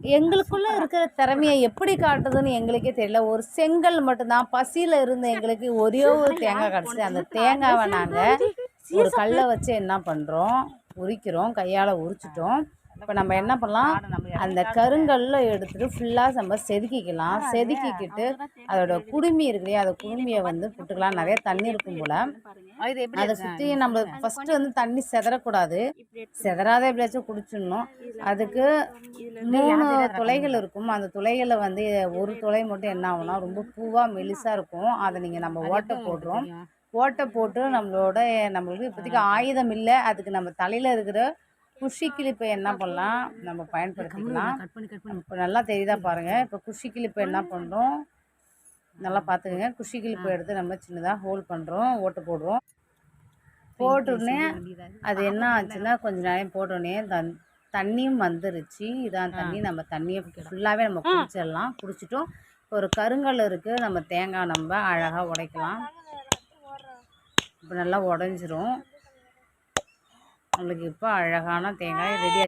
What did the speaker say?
எங்களுக்குள்ள இருக்கிற திறமையை எப்படி காட்டுதுன்னு எங்களுக்கே தெரியல. ஒரு செங்கல் மட்டும்தான் பசியில் இருந்த எங்களுக்கு ஒரே ஒரு தேங்காய் கிடச்சி அந்த தேங்காவை நாங்கள் ஒரு கல்லை வச்சு என்ன பண்ணுறோம் உரிக்கிறோம். கையால் உரிச்சிட்டோம். இப்போ நம்ம என்ன பண்ணலாம்? அந்த கருங்கல்ல எடுத்துட்டு ஃபுல்லாக நம்ம செதுக்கிக்கலாம். செதுக்கிக்கிட்டு அதோட குடுமி இருக்கு இல்லையா அந்த குடுமியை வந்து புட்டுக்கலாம். நிறைய தண்ணி இருக்கும் போல். அதை சுற்றி நம்ம ஃபஸ்ட்டு வந்து தண்ணி செதறக்கூடாது. செதறாத எப்படியாச்சும் குடிச்சிடணும். அதுக்கு மூணு துளைகள் இருக்கும். அந்த துளைகளில் வந்து ஒரு துளை மட்டும் என்ன ஆகும்னா ரொம்ப பூவாக மெலிசாக இருக்கும். அதை நீங்கள் நம்ம ஓட்டை போடுறோம். ஓட்டை போட்டு நம்மளோட நம்மளுக்கு இப்போதைக்கு ஆயுதம் இல்லை. அதுக்கு நம்ம தலையில் இருக்கிற குஷி கிளிப்பை என்ன பண்ணலாம்? நம்ம பயன்படுத்திக்கலாம். கட் பண்ணி கட் பண்ணி. இப்போ நல்லா தெரியுதா பாருங்கள் இப்போ குஷி கிளிப்பை என்ன பண்ணுறோம் நல்லா பார்த்துக்கோங்க. குஷி கிளிப்பை எடுத்து நம்ம சின்னதாக ஹோல் பண்ணுறோம் ஓட்டு போடுறோம். போட்டோடனே அது என்ன ஆச்சுன்னா கொஞ்ச நேரம் போட்டோடனே தன் தண்ணியும் வந்துருச்சு. இதான் தண்ணி நம்ம தண்ணியை ஃபுல்லாகவே நம்ம குடிச்சிடலாம். குடிச்சிட்டோம். ஒரு கருங்கல் இருக்குது நம்ம தேங்காய் நம்ம அழகாக உடைக்கலாம். இப்போ நல்லா உடஞ்சிரும். நம்மளுக்கு இப்போ அழகான தேங்காய் ரெடி